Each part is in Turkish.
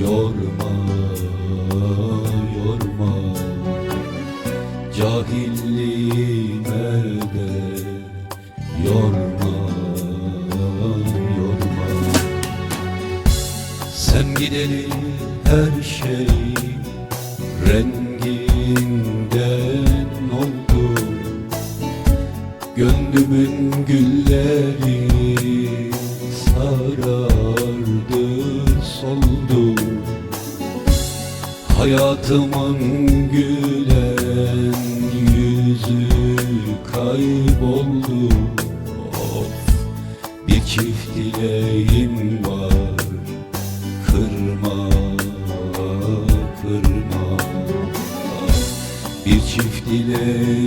yorma yorma. Cahilliğime de yorma yorma. Sen gideli her şey renginden oldu Gönlümün gülleri sarardı Hayatımın gülen yüzü kayboldu. Of bir çift dileğim var. Kırma kırma. Bir çift dileğim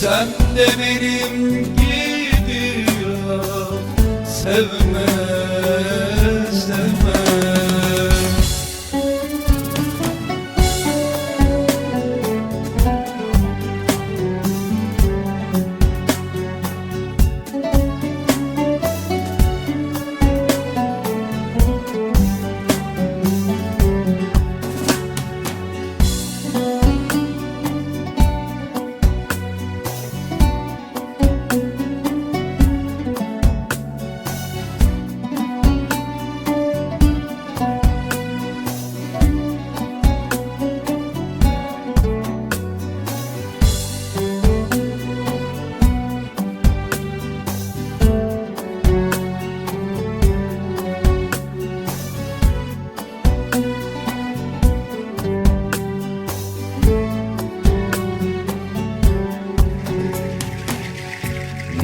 Sen de benim gibi ya sevme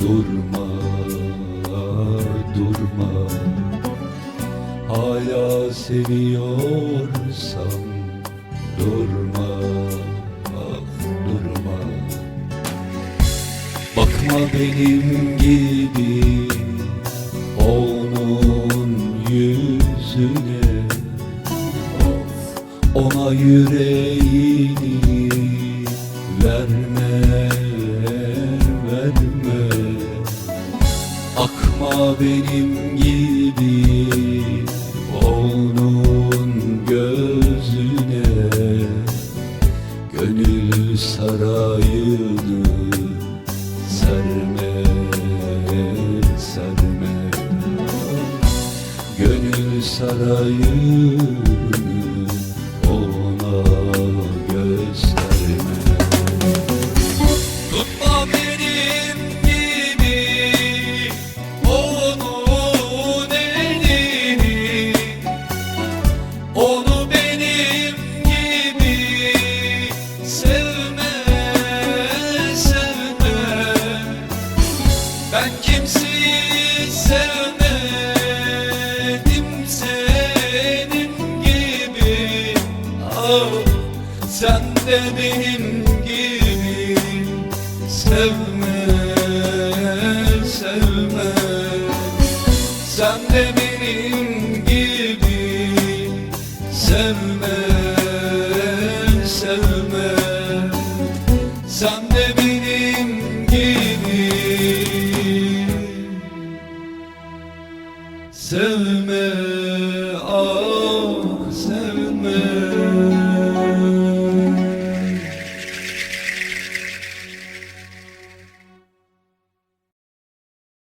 durma durma. Hala seviyorsan durma durma. Bakma benim gibi onun yüzüne. Ona yüreğini verme benim gibi onun gözüne Gönül sarayını serme serme. Gönül sarayını Ben kimseyi sevmedim senin gibi. Oh, sen de benim gibi. Sevme. Sevme